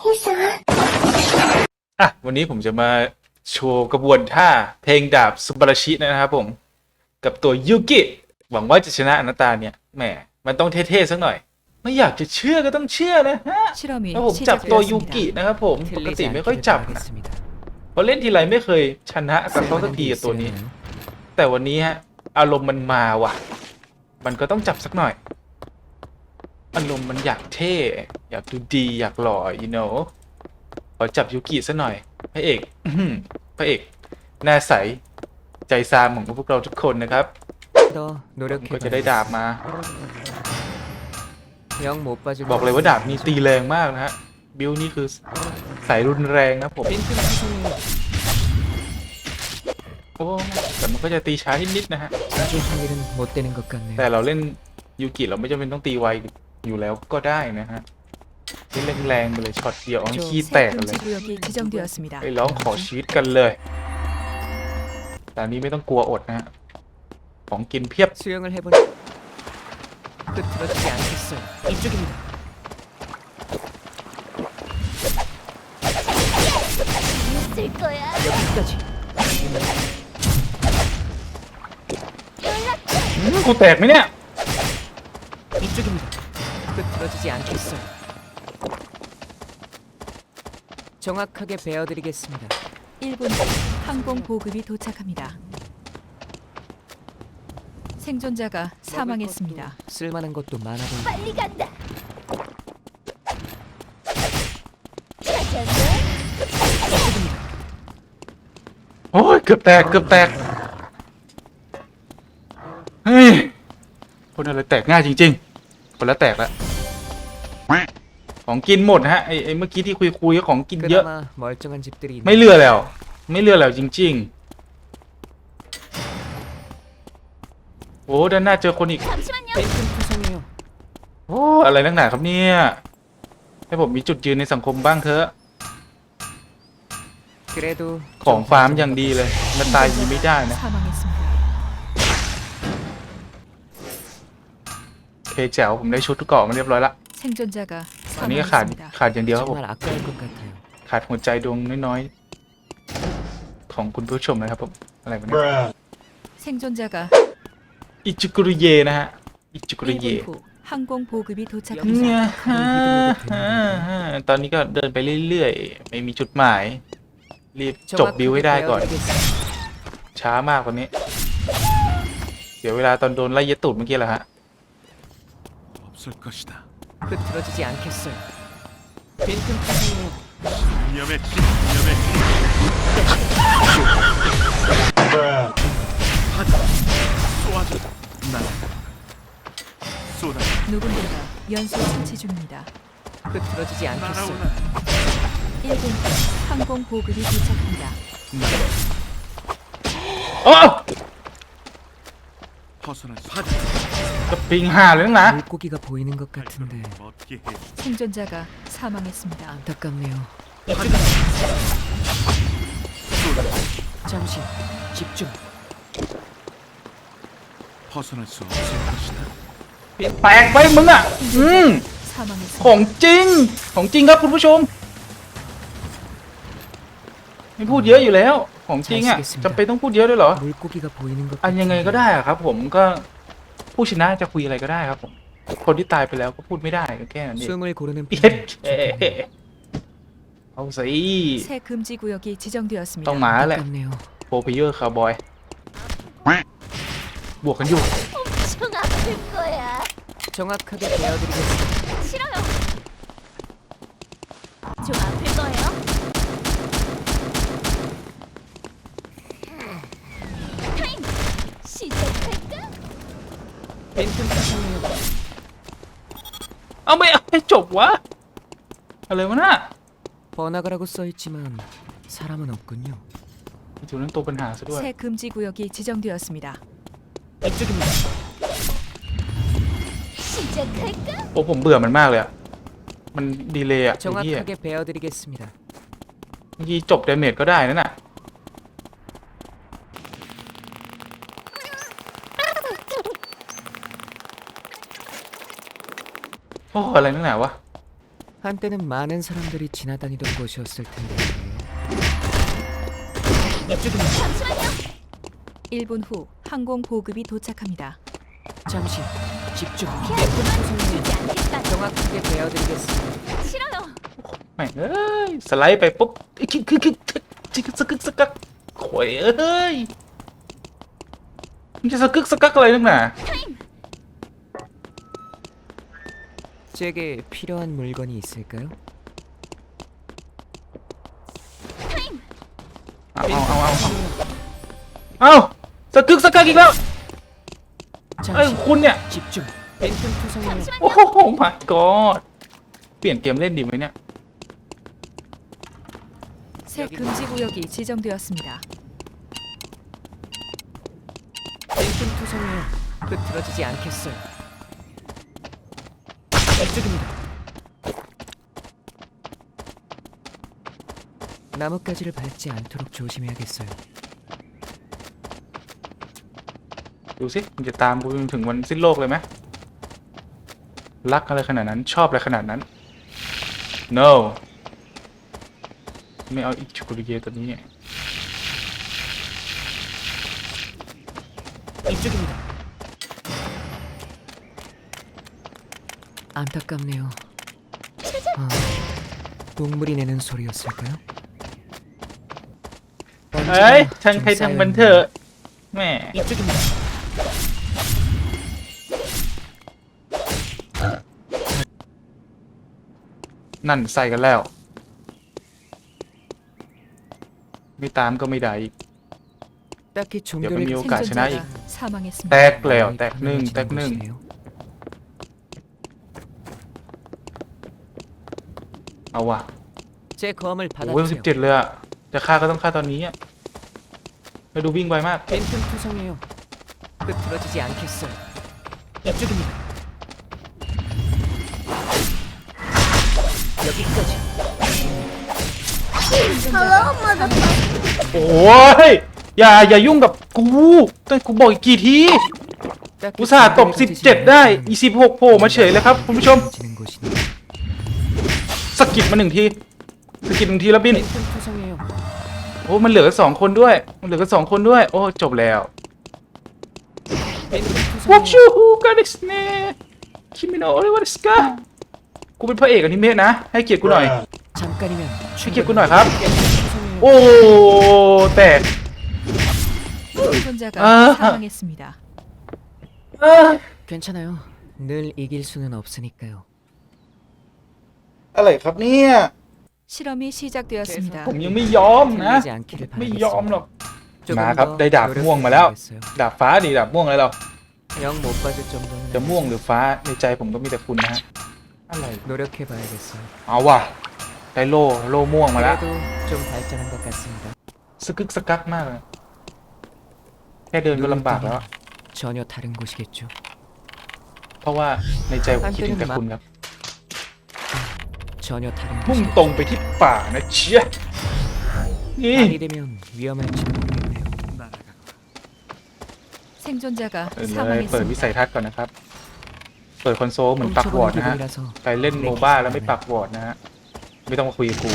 ให้ซะอะวันนี้ผมจะมาโชว์กระบวนท่าเพลงดาบซุบาราชินะครับผม กับตัวยูกิ หวังว่าจะชนะอนาตาเนี่ยแหมมันต้องเท่ๆสักหน่อย ไม่อยากจะเชื่อก็ต้องเชื่อนะฮะแล้วผมจับตัวยูกินะครับผมปกติไม่ค่อยจับนะเพราะเล่นทีไรไม่เคยชนะกับเขาสักทีตัวนี้ แต่วันนี้ฮะอารมณ์มันมาว่ะ มันก็ต้องจับสักหน่อย อารมณ์มันอยากเท่ อยากดูดีอยากหล่อ you know ขอจับยูกิซะหน่อยพระเอกพระเอก หน้าใส ใจซามของพวกเราทุกคนนะครับก็จะได้ดาบมา บอกเลยว่าดาบนี้ตีแรงมากนะฮะ บิวนี่คือสายรุนแรงนะผมแต่มันก็จะตีช้านิดนะฮะ แต่เราเล่นยูกิเราไม่จำเป็นต้องตีไว อยู่แล้วก็ได้นะฮะเล่นแรงๆไปเลยช็อตเดียวเอาให้ขี้แต 새 กกันเลย 금지 구역이 지정되었습니다. ไปร้องขอชีวิตกันเลย แต่อันนี้ไม่ต้องกลัวอดนะฮะ ของกินเพียบ 수영을 해보니 흐트러지지 않겠어요. 이쪽입니다. 있을 거야. 여기까지. อืมกูแตกไหมเนี่ย 흐트러지지 않겠어요. 정확하게 베어드리겠습니다. 1분 후 항공 보급이 도착합니다. 생존자가 사망했습니다. 먹을 것도 쓸만한 것도 많아 보이. 빨리 간다. 짜잔. โอ้ยเกือบแตกเกือบแตก เฮ้ย คนอะไรแตกง่ายจริง ๆ คนละแตกละ ของกินหมดนะฮะไอไอเมื่อกี้ที่คุยคุยๆก็ของกินเยอะ 그나마 멀쩡한 집들이 ไม่เหลือแล้ว ไม่เหลือแล้วจริง ๆ โอ้ด้านหน้าเจอคนอีก 잠시만요. 빈틈 투성이에요. โอ้อะไรนักหนาครับเนี่ย ให้ผมมีจุดยืนในสังคมบ้างเถอะ 그래도 ของ 좀 ฟาร์มอย่างดีเลยมันตายอยางนี้ไม่ได้นะ 사망했습니다. เคแจ๋วผมได้ชุดเกราะมาเรียบร้อยละ 생존자가 อันนี้ก็ขาด 사망했습니다. ขาดอย่างเดียวครับผม 정말 아까울 것 같아요. ขาดหัวใจดวงน้อยๆ ของคุณผู้ชมนะครับผมอะไรแบบนี้ 생존자가 อิจิกุรุเยนะฮะ อิจิกุรุเย 1분 후 항공 보급이 เนี่ย 도착합니다. ฮะฮะฮะตอนนี้ก็เดินไปเรื่อยๆ ไม่มีจุดหมาย รีบจบบิวให้ได้ก่อน 베어드리겠습니다. ช้ามากตอนนี้ เดี๋ยวเวลาตอนโดนไล่เย็ดตูดเมื่อกี้แหละฮะ 없을 것이다. 흐트러지지 않겠어요. 빈틈. 위험의 길, 위험의 길. 하자, 쏘아줘. 난 쏘다 누군가가 연소 처치 중입니다. 흐트러지지 않겠어요. 날아오나. 1분 후 항공 보급이 도착합니다. โอ้ 벗어날 수. 하자, จะปิงห่าเลยนักหนะ 물고기가 보이는 것 같은데 멋게 해. 생존자가 사망했습니다. 안타깝네요. 하자. 쏘다 잠시 집중. 벗어날 수 없을 것이다. แตกไปมึงอ่ะ อืม 사망했습니다. ของจริง ของจริงครับคุณผู้ชม ไม่พูดเยอะอยู่แล้ว ของจริงอะจำเป็นต้องพูดเยอะด้วยเหรออันยังไงก็ได้ครับ ผมก็ผู้ชนะจะคุยอะไรก็ได้ครับผมคนที่ตายไปแล้วก็พูดไม่ได้ก็แค่นั้นเองเย็บเอาสิต้องมาแหละโปรพิเออร์คาร์บอยบวกกันอยู่ 빈틈 투성이에요. เอาไม่เอาให้จบวะ อะไรวะน่ะ 번화가라고 써있지만 사람은 없군요. จุดนั้นตัวปัญหาซะด้วย 새 금지 구역이 지정되었습니다. 이쪽입니다. 시작할까? โอ้ผมเบื่อมันมากเลยอะมันดีเลยอะไอ้เหี้ย 정확하게 베어드리겠습니다. เมื่อกี้จบเดเมจก็ได้นั่นน่ะ อ้อะไรนั่นหนาวะ 한때는 많은 사람들이 지나다니던 곳이었을 텐데. 이쪽입니다. 잠시만요. 1분 후 항공 보급이 도착합니다. 잠시 집중. 피하지만 주지 않겠다. 정확하게 베어드리겠습니다. 싫어요. แม่งเอ้ย สไลด์ไปปุ๊บคือคือคือจิกสกึกสกักโขยเอ้ยมันจะสกึกสกักอะไรนักหนา 제게 필요한 물건이 있을까요? เอาเอาเอาเอาเอาเอาสกึกสกักอีกแล้วเอ้ย 잠시 คุณเนี่ย 집중. 벤튼 투성이요. โอ้โห my god เปลี่ยนเกมเล่นดีไหมเนี่ย 새 금지 구역이 지정되었습니다. 벤튼 투성이요. 흐트러지지 않겠어요. 이쪽입니다. 나뭇가지를 밟지 않도록 조심해야겠어요. ดูสิมันจะตามกูจนถึงวันสิ้นโลกเลยไหมรักอะไรขนาดนั้น ชอบอะไรขนาดนั้น no ไม่เอาอิจูกุริเยตัวนี้ 이쪽입니다. 안타깝네요. 아, 동물이 내는 소리였을까요? เอ้ยทางใครทางมันเถอะแหม่ 이쪽입니다. นั่นใส่กันแล้ว ไม่ตามก็ไม่ได้อีก 딱히 종교를 여러분이 요- 가시나, 생존자가 이- 사망했습니다. แตกแล้วแตกหนึ่งแตกหนึ่ง 곳이네요. เอาว่ะ 제 검을 โอ้ยสิบ 받아주세요. เจ็ดเลยอะจะฆ่าก็ต้องฆ่าตอนนี้อะแล้วดูวิ่งไวมาก 벤튼 투성이요. 흐트러지지 않겠어요. 이쪽입니다. 여기까지.โอ้ย อย่า อย่ายุ่งกับกูแต่กูบอกอีกกี่ที 딱히 อุตส่าห์ตบ 종교를 17 ได้ 가지지 อี16โผล่มาเฉยเลยครับคุณผู้ชม 않는 곳이네요. สะกิดมาหนึ่งทีสะกิดหนึ่งทีแล้วบิน 벤튼 투성이요. โอ้ มันเหลือกันสองคนด้วย มันเหลือกันสองคนด้วย โอ้ จบแล้ว 벤튼 วอกชู 투성이요. ฮูกันดิสเน่คิมิโนะโอริวาริสกากูเป็นพระเอกอนิเมะนะ ให้เกียรติกูหน่อย 잠깐이면 ให้เกียรติกูหน่อยครับ 벤튼 투성이요. โอ้ แตก 생존자가 아. 사망했습니다. เอ้ย 괜찮아요. 늘 이길 수는 없으니까요. อะไรครับเนี่ย 실험이 시작되었습니다. ผมยังไม่ยอมนะ 틀리지 않기를 ไม่ยอมหรอก 조금 มาครับ 더 ได้ดาบม่วงมาแล้ว 노력해야겠어요. ดาบฟ้าดีดาบม่วงอะไรหรอ 영 못 빠질 정도는 จะม่วงหรือฟ้าในใจผมก็มีแต่คุณนะฮะ อะไร 노력해봐야겠어요. เอาว่ะได้โล่โล่ม่วงมาแล้ว 그래도 좀 발전한 것 같습니다. สกึกสกักมากเลยแค่เดินก็ลำบากแล้วอะ 전혀 다른 곳이겠죠. เพราะว่าในใจผมคิดถึงแต่คุณครับ 전혀 다른 มุ่ง 곳이겠죠. ตรงไปที่ป่านะเชียนี่ 밤이 되면 위험할지도 모르겠네요. 날아가. 생존자가 เปิดเลยเปิดวิสัย 사망했습니다. ทัศน์ก่อนนะครับ เปิดคอนโซลเหมือนปักวอร์ด 훔쳐보는 นะฮะ 기분이라서 ใครเล่นโมบ้าแล้วไม่ปักวอร์ดนะฮะ ไม่ต้องมาคุยกับกู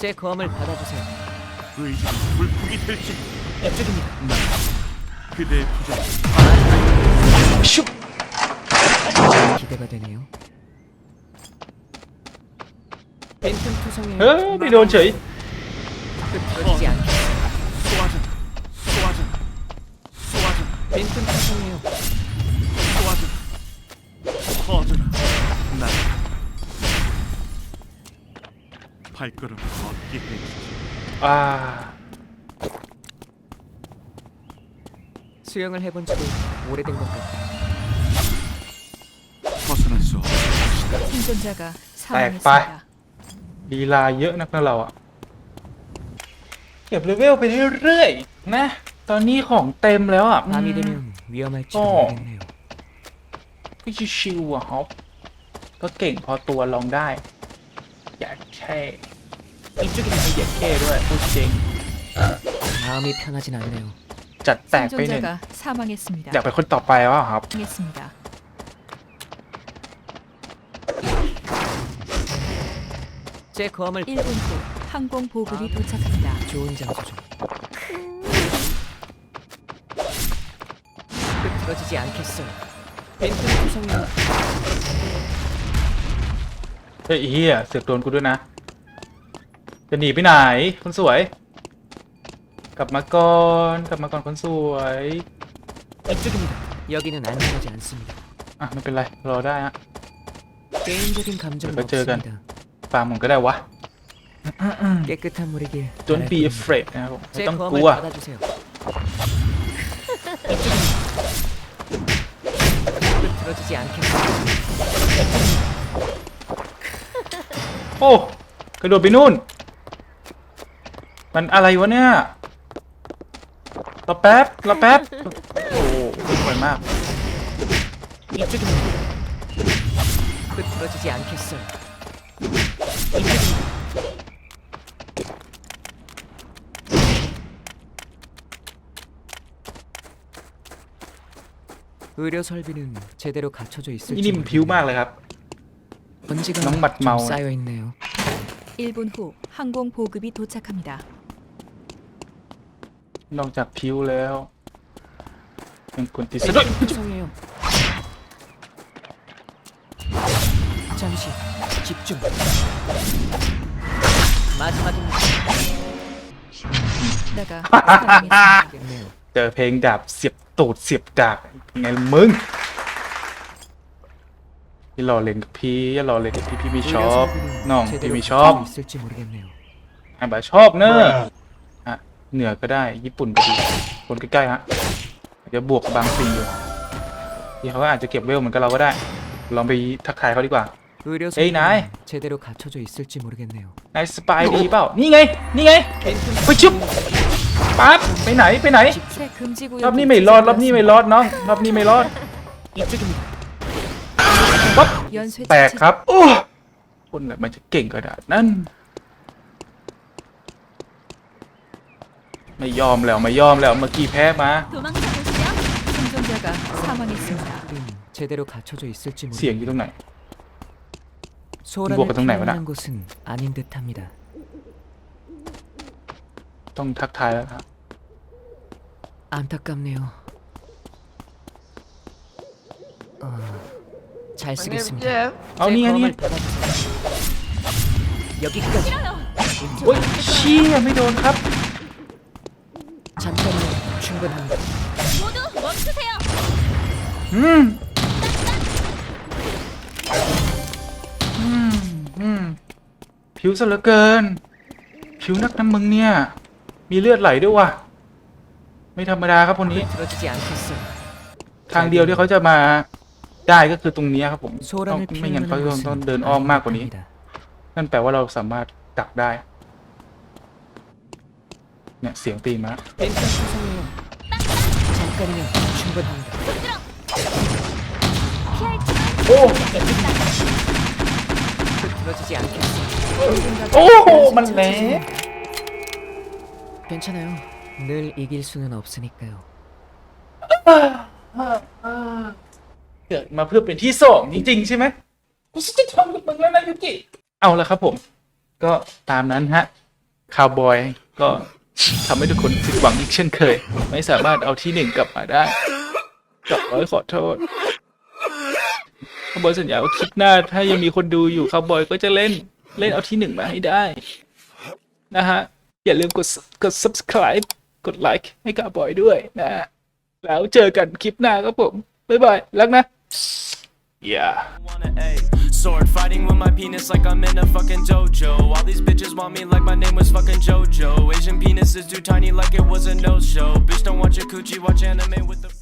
제 검을 받아주세요. 의지가 불풍이 될지 이쪽입니다. 그대의 부정 ชุบ 기대가 되네요. 뱀틈 투성이 내려온쳐 이. 그지 않게. 쏘아줘. 쏘아줘. 쏘아줘. 뱀틈 투성이요. 쏘아줘. 퍼져라 날 발걸음 걷게 해주지. 아, 수영을 해본 지도 오래된 것 같다 벗어날 수 없어. 생존자가 사망했습니다. ลีลาเยอะนักนะเราอะเก็บเลเวลไปเรื่อยๆนะ ตอนนี้ของเต็มแล้วอะอื 밤이 ม 되면 위험할지도 어. 모르겠네요. ก็ชิวๆอะฮอปก็เก่งพอตัวลองได้ อย่าแค่อีกจุดนึงอย่าแค่ด้วยพูดจริง 마음이 편하진 않네요. จัดแตกไปหนึ่ง 생존자가 사망했습니다. อยากเป็นคนต่อไปวะครับ 했습니다. 제 검을 1분 후 항공 보급이 도착합니다. 좋은 장소죠. 흐트러지지 않겠어요. 벤튼 구성력 เฮ้ยไอ้เฮียเสือกโดนกูด้วยนะ จะหนีไปไหน คนสวย กลับมาก่อน กลับมาก่อนคนสวย 이쪽입니다. 여기는 안전하지 않습니다. อ่ะไม่เป็นไร รอได้ฮะ 개인적인 감정은 몇 절간? 없습니다. ฟาร์มผมก็ได้วะ 깨끗한 물이길 Don't be 바랄 afraid นะครับผม 뿐입니다. ไม่ 제 ต้องก 검을 ลัว 받아주세요. 흐트러지지 않겠어요. โอ้กระโดดไปนู่น มันอะไรวะเนี่ย รอแป๊บ รอแป๊บ โอ้สวยมาก 이쪽입니다. 흐트러지지 않겠어 의료 설비는 제대로 갖춰져 นี่ 있을지 นี่มันผิวมากเลยครับ 먼지가 너무 맛 좀 마오. 쌓여 있네요. 1분 후 항공 보급이 도착합니다. นอกจากผิวแล้วยังกวนติดซะด้วย 구성해요. 잠시 집중. 마지막입니다. 나가 사망했습니다. 겠네요 เจอเพลงดาบเสียบตูดเสียบดาบ ยังไงล่ะมึงพี่รอเล่นกับพี่อย่ารอเล่นกับพี่พี่ไม่ชอบ น้องพี่ไม่ชอบ 갖춰져 있을지 모르겠네요. อ่ะบ่าชอบเนอะฮะเหนือก็ได้ ญี่ปุ่นก็ดี คนใกล้ๆฮะอาจจะบวกกับบางซีอยู่ที่เขาก็อาจจะเก็บเวลเหมือนกับเราก็ได้ ลองไปทักทายเขาดีกว่า 의료 에이, 나이. 설비는 제대로 갖춰져 있을지 모르겠네요. นายสปายดีเปล่า นี่ไง นี่ไง ไปชุบ ปั๊บ ไปไหน ไปไหน 새 금지 구역 รอบนี้ไม่รอด รอบนี้ไม่รอดน้อง รอบนี้ไม่รอด 이쪽입니다. ปั๊บ 연쇄 แตก 처치 ครับ โอ้คนแบบมันจะเก่งกระดาษนั่น ไม่ยอมแล้ว ไม่ยอมแล้ว เมื่อกี้แพ้มา 도망쳐 보시죠. 생존자가 사망했습니다. 설비는 제대로 갖춰져 있을지 เสียงอยู่ตร 모르겠네요. งไหน 소란을 뭐가 동 나요, 나? 피우는 곳은 아닌 듯합니다. ต้องทักทายแล้วครับ 안타깝네요. 어, 잘 쓰겠습니다. เอานี่ไงนี่ไง 검을 받아주세요. 여기까지 โอ้ยเชี่ยไม่โดนครับ 잠깐이면 충분합니다. 모두 멈추세요. อืม อืม อืม ผิวซะเหลือเกิน ผิวนักน้ำมึงเนี่ย มีเลือดไหลด้วยว่ะ ไม่ธรรมดาครับคนนี้ ทางเดียวที่เขาจะมาได้ก็คือตรงนี้ครับผมต้องไม่งั้นเขาต้องเดินอ้อมมากกว่านี้ นั่นแปลว่าเราสามารถดักได้ เนี่ยเสียงตีมาโอ้โอ้ มันแรง 괜찮아요. 늘 이길 수는 없으니까요. เกิดมาเพื่อเป็นที่สองจริงๆ ใช่ไหมกูจะทำกับมึงแล้วนะยุกิ เอาละครับผม ก็ตามนั้นฮะ คาวบอยก็ทำให้ทุกคนผิดหวังอีกเช่นเคย ไม่สามารถเอาที่หนึ่งกลับมาได้กลับร้อยขอโทษคาวบอยสัญญาว่าคลิปหน้า ถ้ายังมีคนดูอยู่คาวบอยก็จะเล่นเล่นเอาที่หนึ่งมาให้ได้ นะฮะ อย่าลืมกดกด subscribe กดไลค์ให้กับบอยด้วยนะ แล้วเจอกันคลิปหน้าครับผม บ๊ายบาย รักนะ yeah sword fighting with my penis like I'm in a fucking dojo. All these bitches want me like my name was fucking JoJo. Asian penis is too tiny like it was a no show. Bitch, don't watch your coochie, watch anime with the.